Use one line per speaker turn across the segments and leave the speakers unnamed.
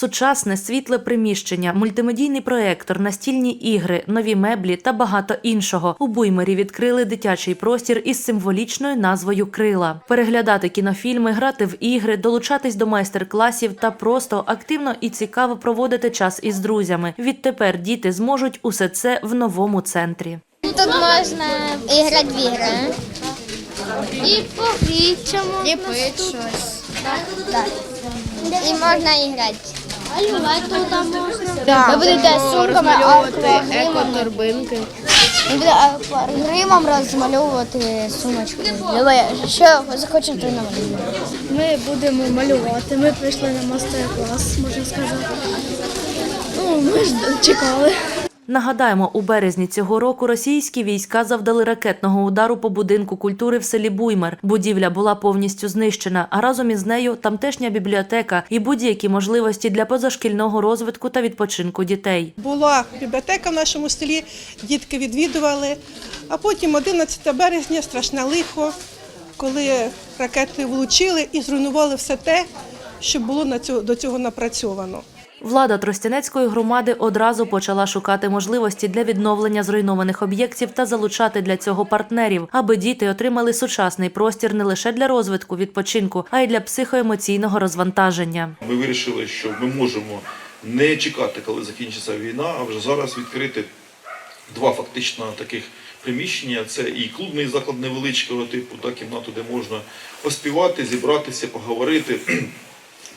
Сучасне світле приміщення, мультимедійний проектор, настільні ігри, нові меблі та багато іншого. У Буймері відкрили дитячий простір із символічною назвою Крила. Переглядати кінофільми, грати в ігри, долучатись до майстер-класів та просто активно і цікаво проводити час із друзями. Відтепер діти зможуть усе це в новому центрі.
Тут можна і грати в ігри. І попити чому. І пити щось. Так. І можна і Ви будете з сумками
еко-торбинки.
Ви будете акваргримом розмальовувати сумочку. Що захочете намалювати?
Ми будемо малювати. Ми прийшли на мастер-клас, можна сказати. Ну, ми ж чекали.
Нагадаємо, у березні цього року російські війська завдали ракетного удару по будинку культури в селі Буймер. Будівля була повністю знищена, а разом із нею тамтешня бібліотека і будь-які можливості для позашкільного розвитку та відпочинку дітей.
Була бібліотека в нашому селі, дітки відвідували. А потім 11 березня страшне лихо, коли ракети влучили і зруйнували все те, що було до цього напрацьовано.
Влада Тростянецької громади одразу почала шукати можливості для відновлення зруйнованих об'єктів та залучати для цього партнерів, аби діти отримали сучасний простір не лише для розвитку відпочинку, а й для психоемоційного розвантаження.
Ми вирішили, що ми можемо не чекати, коли закінчиться війна, а вже зараз відкрити два фактично таких приміщення. Це і клубний заклад невеличкого типу, та кімнату, де можна поспівати, зібратися, поговорити.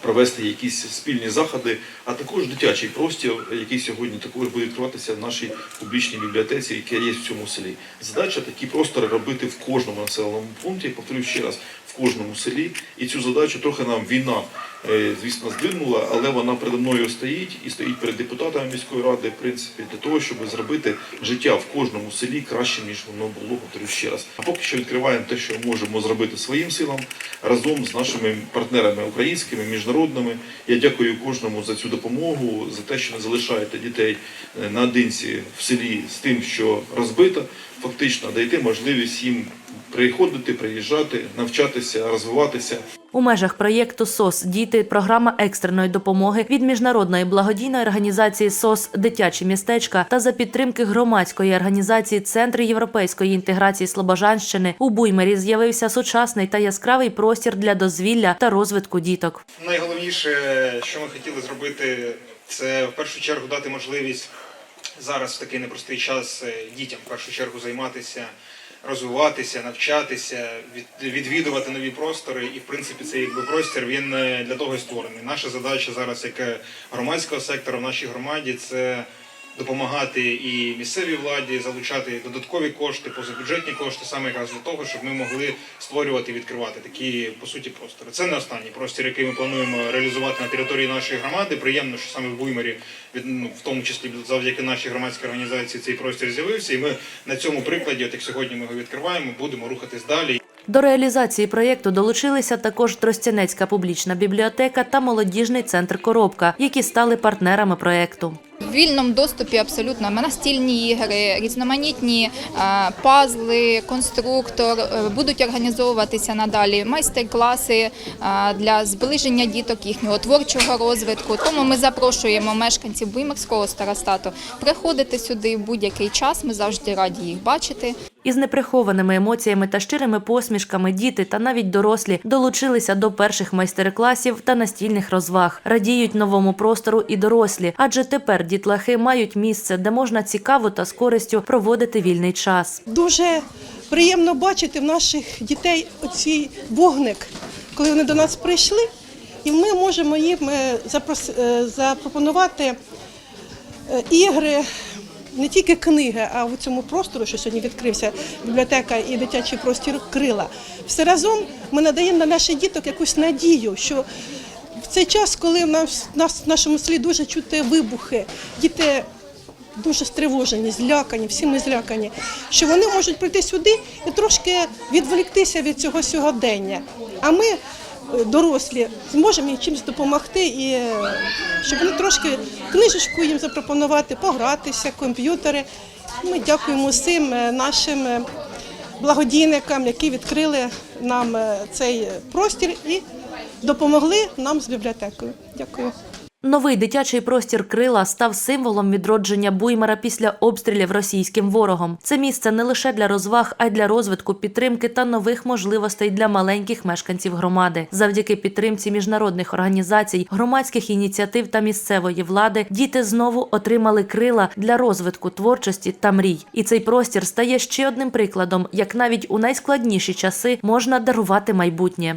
Провести якісь спільні заходи, а також дитячий простір, який сьогодні також буде відкриватися в нашій публічній бібліотеці, яка є в цьому селі. Задача такі простори робити в кожному населеному пункті, повторюю ще раз, кожному селі. І цю задачу трохи нам війна, е, звісно, здвинула, але вона передо мною стоїть і стоїть перед депутатами міської ради, в принципі, для того, щоб зробити життя в кожному селі кращим, ніж воно було, повторюю ще раз. А поки що відкриваємо те, що можемо зробити своїм силам разом з нашими партнерами українськими, міжнародними. Я дякую кожному за цю допомогу, за те, що не залишаєте дітей е, наодинці в селі з тим, що розбито. Фактично даєте можливість їм приходити, приїжджати, навчатися, розвиватися.
У межах проєкту СОС Діти програма екстреної допомоги від міжнародної благодійної організації СОС Дитячі містечка та за підтримки громадської організації Центри європейської інтеграції Слобожанщини у Буймері з'явився сучасний та яскравий простір для дозвілля та розвитку діток.
Найголовніше, що ми хотіли зробити, це в першу чергу дати можливість зараз в такий непростий час е, дітям в першу чергу займатися, розвиватися, навчатися, від- відвідувати нові простори. І в принципі цей якби простір він е, для того і створений. Наша задача зараз, як е, громадського сектора в нашій громаді, це допомагати і місцевій владі, залучати додаткові кошти, позабюджетні кошти, саме якраз для того, щоб ми могли створювати і відкривати такі по суті простори. Це не останній простір, який ми плануємо реалізувати на території нашої громади. Приємно, що саме в Буймері, ну, в тому числі завдяки нашій громадській організації, цей простір з'явився. І ми на цьому прикладі, от як сьогодні ми його відкриваємо, будемо рухатись далі.
До реалізації проєкту долучилися також Тростянецька публічна бібліотека та молодіжний центр Коробка, які стали партнерами проєкту.
Вільному доступі абсолютно настільні ігри, різноманітні е, пазли, конструктор. Е, Будуть організовуватися надалі майстер-класи е, для зближення діток їхнього творчого розвитку. Тому ми запрошуємо мешканців Буймерського старостату приходити сюди в будь-який час. Ми завжди раді їх бачити.
Із неприхованими емоціями та щирими посмішками діти та навіть дорослі долучилися до перших майстер-класів та настільних розваг. Радіють новому простору і дорослі, адже тепер дітлахи мають місце, де можна цікаво та з користю проводити вільний час.
Дуже приємно бачити в наших дітей оцей вогник, коли вони до нас прийшли, і ми можемо їм е, е, запропонувати е, ігри. Не тільки книги, а в цьому простору, що сьогодні відкрився бібліотека і дитячий простір крила. Все разом ми надаємо на наших діток якусь надію, що в цей час, коли в нас в нашому селі дуже чути вибухи, діти дуже стривожені, злякані, всі ми злякані, що вони можуть прийти сюди і трошки відволіктися від цього сьогодення. А ми, дорослі, зможемо їм чимось допомогти, і е, щоб вони трошки книжечку їм запропонувати, погратися, комп'ютери. Ми дякуємо всім е, нашим е, благодійникам, які відкрили нам цей простір і допомогли нам з бібліотекою. Дякую.
Новий дитячий простір Крила став символом відродження Буймара після обстрілів російським ворогом. Це місце не лише для розваг, а й для розвитку підтримки та нових можливостей для маленьких мешканців громади. Завдяки підтримці міжнародних організацій, громадських ініціатив та місцевої влади діти знову отримали крила для розвитку творчості та мрій. І цей простір стає ще одним прикладом, як навіть у найскладніші часи можна дарувати майбутнє.